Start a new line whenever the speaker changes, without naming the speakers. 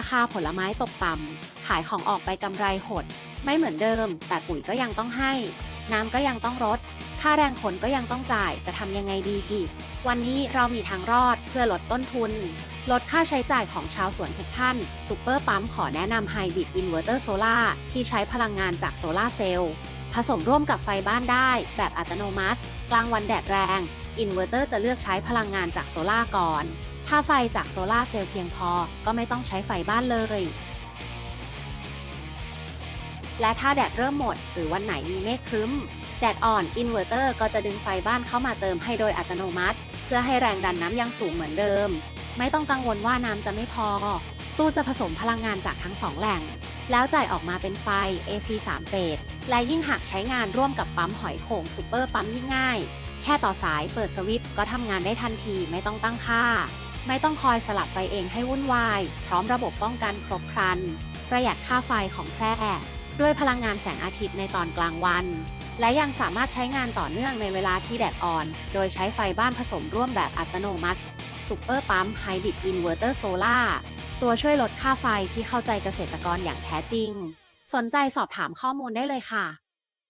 ราคาผลไม้ตกต่ำขายของออกไปกำไรหด ไม่เหมือนเดิม แต่ปุ๋ยก็ยังต้องให้ น้ำก็ยังต้องรดค่าแรงคนก็ยังต้องจ่ายจะทำยังไงดีอีก วันนี้เรามีทางรอดเพื่อลดต้นทุน ลดค่าใช้จ่ายของชาวสวนทุกท่านซูเปอร์ปั๊มขอแนะนำไฮบริดอินเวอร์เตอร์โซลาที่ใช้พลังงานจากโซลาเซลล์ผสมร่วมกับไฟบ้านได้ แบบอัตโนมัติ กลางวันแดดแรง อินเวอร์เตอร์จะเลือกใช้พลังงานจากโซลาก่อน ถ้าไฟจากโซลาเซลล์เพียงพอ ก็ไม่ต้องใช้ไฟบ้านเลย และถ้าแดดเริ่มหมด หรือวันไหนมีเมฆครึ้ม แดดอ่อนอินเวอร์เตอร์ก็จะดึงไฟบ้านเข้ามาเติมให้โดยอัตโนมัติ เพื่อให้แรงดันน้ำยังสูงเหมือนเดิม ไม่ต้องกังวลว่าน้ำจะไม่พอ ตู้จะผสมพลังงานจากทั้งสองแหล่ง แล้วจ่ายออกมาเป็นไฟ AC 3เฟสและยิ่งหากใช้งานร่วมกับปั๊มหอยโข่งซูเปอร์ปั๊มยิ่งง่าย แค่ต่อสายเปิดสวิตช์ก็ทำงานได้ทันทีไม่ต้องตั้งค่า ไม่ต้องคอยสลับไฟเองให้วุ่นวาย พร้อมระบบป้องกันครบครัน ประหยัดค่าไฟของแพร่ด้วยพลังงานแสงอาทิตย์ในตอนกลางวัน และยังสามารถใช้งานต่อเนื่องในเวลาที่แดดอ่อน โดยใช้ไฟบ้านผสมร่วมแบบอัตโนมัติซูเปอร์ปั๊มไฮบริดอินเวอร์เตอร์โซล่าตัวช่วยลดค่าไฟที่เข้าใจเกษตรกรอย่างแท้จริง สนใจสอบถามข้อมูลได้เลยค่ะ